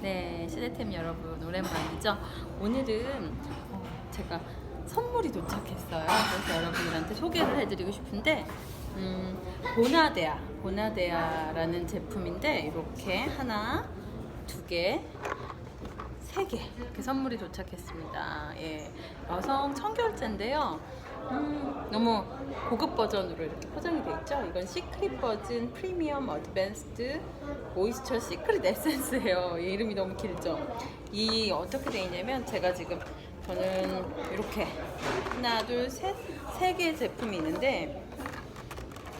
네, 시대템 여러분 오랜만이죠. 오늘은 어, 제가 선물이 도착했어요. 그래서 여러분들한테 소개를 해드리고 싶은데 음, 보나데아, 보나데아라는 제품인데 이렇게 하나, 두 개, 세 개 이렇게 선물이 도착했습니다. 예, 여성 청결제인데요. 음, 너무 고급 버전으로 이렇게 포장이 돼 있죠. 이건 시크릿 버전 프리미엄 어드밴스드 모이스처 시크릿 에센스예요. 이 이름이 너무 길죠. 이 어떻게 돼 있냐면 제가 지금 저는 이렇게 하나, 둘, 셋, 세 개의 제품이 있는데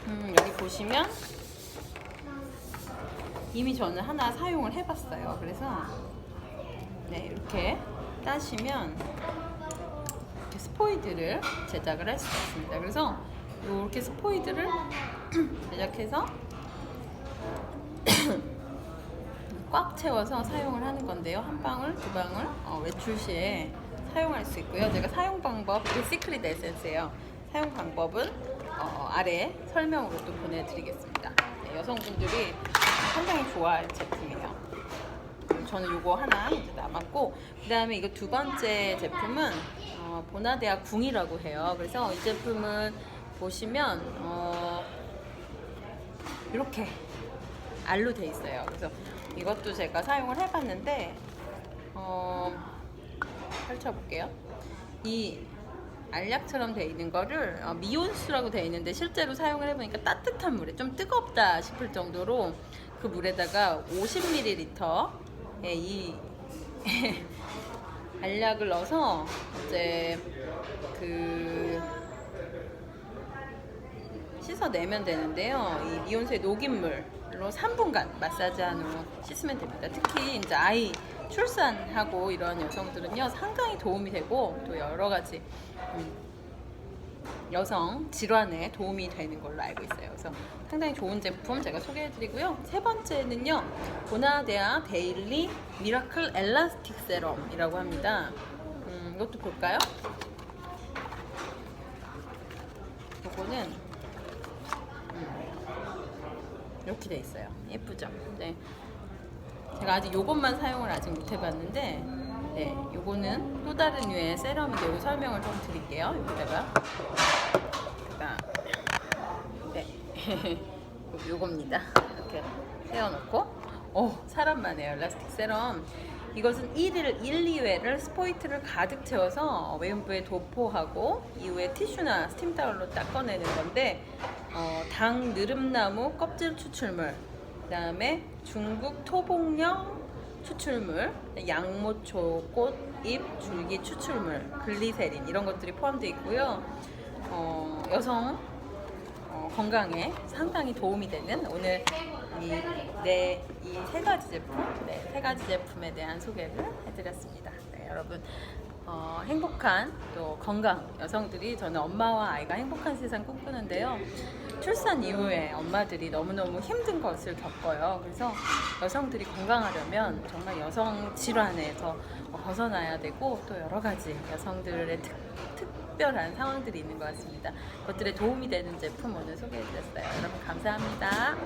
음, 여기 보시면 이미 저는 하나 사용을 해봤어요. 그래서 네 이렇게 따시면 이렇게 스포이드를 제작을 할 수가 있습니다. 그래서 이렇게 스포이드를 제작해서 꽉 채워서 사용을 하는 건데요. 한 방울, 두 방울 어, 외출 시에 사용할 수 있고요. 제가 사용 방법, 이게 시크릿 에센스예요. 사용 방법은 어, 아래 설명으로 또 보내드리겠습니다. 네, 여성분들이 상당히 좋아할 제품이에요. 저는 요거 하나 이제 남았고 그 다음에 이거 두 번째 제품은 어, 보나데아 궁이라고 해요. 그래서 이 제품은 보시면 어, 이렇게 알로 돼 있어요. 그래서 이것도 제가 사용을 해봤는데 어, 펼쳐볼게요. 이 알약처럼 돼 있는 거를 어, 미온수라고 돼 있는데 실제로 사용을 해보니까 따뜻한 물에 좀 뜨겁다 싶을 정도로 그 물에다가 50ml 의이 알약을 넣어서 이제 그 씻어내면 되는데요. 이 미온수의 녹인 물로 3분간 마사지한 후 씻으면 됩니다. 특히 이제 아이 출산하고 이런 여성들은요 상당히 도움이 되고 또 여러 가지 음, 여성 질환에 도움이 되는 걸로 알고 있어요. 그래서 상당히 좋은 제품 제가 소개해드리고요. 세 번째는요 보나데아 데일리 미라클 엘라스틱 세럼이라고 합니다. 음, 이것도 볼까요? 요거는 음, 이렇게 돼 있어요. 예쁘죠? 네. 제가 아직 요것만 사용을 아직 못 해봤는데, 네, 요거는 또 다른 류의 세럼인데 요거 설명을 좀 드릴게요. 여기다가. 그다음, 네, 요- 요겁니다. 이렇게 세워놓고, 오, 사람만 해요. 엘라스틱 세럼. 이것은 1일 1, 2회를 스포이트를 가득 채워서 외음부에 도포하고 이후에 티슈나 스팀 타올로 닦아내는 건데 어, 당 느릅나무 껍질 추출물 그 다음에 중국 토복령 추출물 양모초 꽃 잎 줄기 추출물 글리세린 이런 것들이 포함되어 있고요 어, 여성 어, 건강에 상당히 도움이 되는 오늘 이네이 세 가지 제품 네, 세 가지 제품에 대한 소개를 해드렸습니다. 네, 여러분 어, 행복한 또 건강 여성들이 저는 엄마와 아이가 행복한 세상 꿈꾸는데요. 출산 이후에 엄마들이 너무너무 힘든 것을 겪어요. 그래서 여성들이 건강하려면 정말 여성 질환에서 벗어나야 되고 또 여러 가지 여성들의 특, 특별한 상황들이 있는 것 같습니다. 그것들에 도움이 되는 제품 오늘 소개해드렸어요. 여러분 감사합니다.